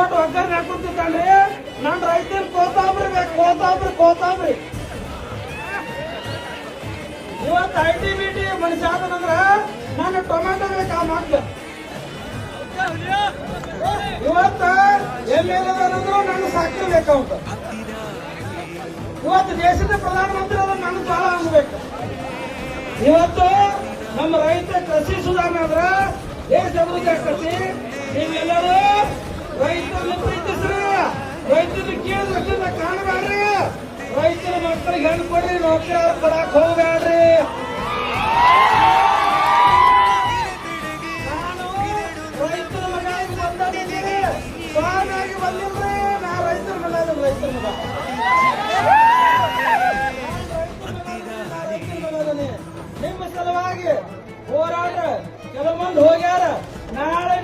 Note ಒಗ್ಗರಣೆ ಹಾಕುತ್ತಿದ್ದಾನೆ ನಾನು ರೈತರ ಕೋತಾಬ್ರಿ ಬೇಕು, ಕೋತಾಬ್ರಿ ಕೋತಾಬ್ರಿ. ಇವತ್ತು ಐ ಟಿ ಬಿ ಟಿ ಮನುಷ್ಯ ಆದನಂದ್ರ ನಾನು ಬೇಕು ಆ ಮಾತು ಇವತ್ತ ಎಲ್ಲಿರೋದ್ರು ಎಲ್ ಏನಂದ್ರು ನನ್ನ ಸಕ್ಕರೆ ಅಂತ ಇವತ್ತು ದೇಶದ ಪ್ರಧಾನಮಂತ್ರಿ ಅದ ನನ್ನ ಸಾಲ ಅನ್ಬೇಕು. ಇವತ್ತು ನಮ್ಮ ರೈತ ಕೃಷಿ ಸುಧಾರಣೆ ಆದ್ರ ದೇಶ ಅಭಿವೃದ್ಧಿ ಆಗ್ತತಿ. ಮಕ್ಕಳಿಗೆ ಹೆಣ್ಣು ಕೊಡ್ರಿ ನೌಕರಿ ಅವ್ರು ಹೋಗ್ಬೇಡ್ರಿ. ರೈತರ ಸ್ವಾಮಿಯಾಗಿ ಬಂದಿಲ್ರಿ ನಾ ರೈತರ ಅದೀನಿ, ರೈತರ ಮಗ ನಿಮ್ಮ ಸಲುವಾಗಿ ಹೋರಾಟ ಕೆಲವೊಂದು ಹೋಗ್ಯಾರ. ನಾಳೆ